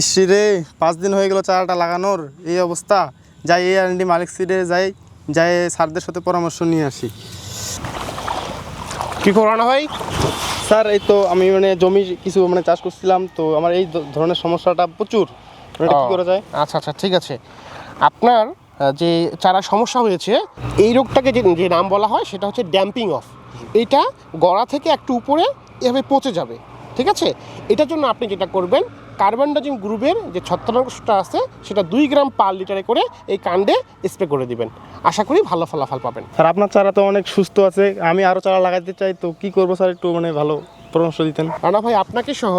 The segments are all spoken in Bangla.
ইসি রে পাঁচ দিন হয়ে গেল চারাটা লাগানোর এই অবস্থা। যাই এ আর ডি মালিক সিডে যাই যাই স্যারদের সাথে পরামর্শ নিয়ে আসি। কি করানো ভাই স্যার এই তো আমি মানে জমি কিছু মানে চাষ করছিলাম তো আমার এই ধরনের সমস্যাটা প্রচুর। মানে কি করা যায়? আচ্ছা আচ্ছা ঠিক আছে। আপনার যে চারা সমস্যা হয়েছে এই রোগটাকে যে যে নাম বলা হয় সেটা হচ্ছে ড্যাম্পিং অফ এটা গড়া থেকে একটু উপরে এভাবে পচে যাবে। ঠিক আছে? এটার জন্য আপনি যেটা করবেন কার্বনডাজিম গ্রুপের যে ছত্রাকটা আছে সেটা দুই গ্রাম পার লিটারে করে এই কাণ্ডে স্প্রে করে দিবেন। আশা করি ভালো ফলাফল পাবেন। স্যার আপনার চারা তো অনেক সুস্থ আছে আমি আরও চারা লাগাতে চাই তো কি করব স্যার একটু মানে ভালো পরামর্শ দিতেন। রানা ভাই আপনাকে সহ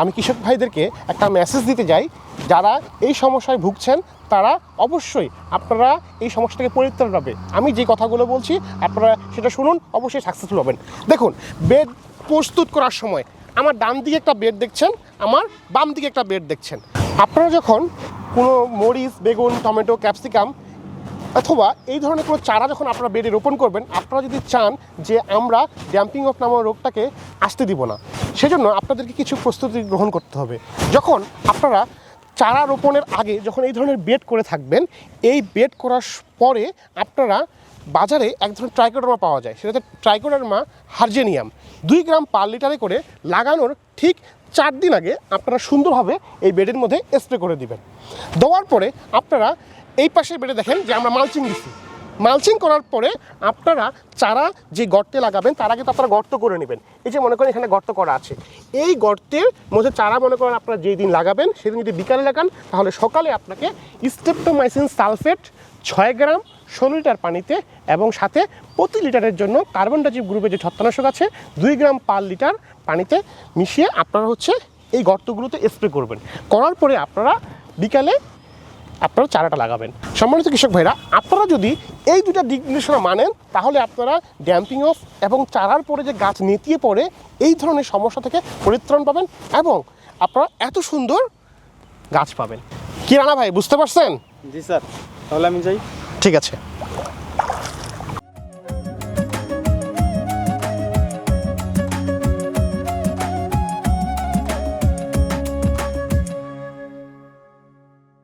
আমি কৃষক ভাইদেরকে একটা মেসেজ দিতে যাই যারা এই সমস্যায় ভুগছেন তারা অবশ্যই আপনারা এই সমস্যা থেকে পরিত্রাণ পাবে আমি যে কথাগুলো বলছি আপনারা সেটা শুনুন অবশ্যই সাকসেসফুল হবেন। দেখুন বেড প্রস্তুত করার সময় আমার ডান দিকে একটা বেড দেখছেন, আমার বাম দিকে একটা বেড দেখছেন। আপনারা যখন কোনো মরিচ, বেগুন, টমেটো, ক্যাপসিকাম অথবা এই ধরনের কোনো চারা যখন আপনারা বেডে রোপণ করবেন, আপনারা যদি চান যে আমরা ড্যাম্পিং অফ নামক রোগটাকে আসতে দিব না, সেজন্য আপনাদেরকে কিছু প্রস্তুতি গ্রহণ করতে হবে। যখন আপনারা চারা রোপণের আগে যখন এই ধরনের বেড করে থাকবেন, এই বেড করার পরে আপনারা বাজারে এক ধরনের ট্রাইকোডার্মা পাওয়া যায়। সেটা হচ্ছে ট্রাইকোডার্মা হার্জেনিয়াম দুই গ্রাম পার লিটারে করে লাগানোর ঠিক চার দিন আগে আপনারা সুন্দরভাবে এই বেডের মধ্যে স্প্রে করে দিবেন। দেওয়ার পরে আপনারা এই পাশে বেডে দেখেন যে আমরা মালচিং দিচ্ছি মালচিং করার পরে আপনারা চারা যে গর্তে লাগাবেন, তার আগে তো আপনারা গর্ত করে নেবেন। এই যে মনে করেন এখানে গর্ত করা আছে। এই গর্তের মধ্যে চারা মনে করেন আপনারা যেই দিন লাগাবেন, সেদিন যদি বিকালে লাগান, তাহলে সকালে আপনাকে স্টেপটোমাইসিন সালফেট ছয় গ্রাম ষোলো লিটার পানিতে এবং সাথে প্রতি লিটারের জন্য কার্বন ডাইঅক্সাইড গ্রুপের যে ছত্রানাশক আছে, দুই গ্রাম পার লিটার পানিতে মিশিয়ে আপনারা হচ্ছে এই গর্তগুলোতে স্প্রে করবেন। করার পরে আপনারা বিকালে আপনারা চারাটা লাগাবেন। সম্মানিত কৃষক ভাইরা, আপনারা যদি এই দুটা দিক নির্দেশনা মানেন, তাহলে আপনারা ড্যাম্পিং অফ এবং চারার পরে যে গাছ নেতিয়ে পড়ে, এই ধরনের সমস্যা থেকে পরিত্রাণ পাবেন এবং আপনারা এত সুন্দর গাছ পাবেন। কি রানা ভাই, বুঝতে পারছেন? জি স্যার, তাহলে আমি যাই। ঠিক আছে।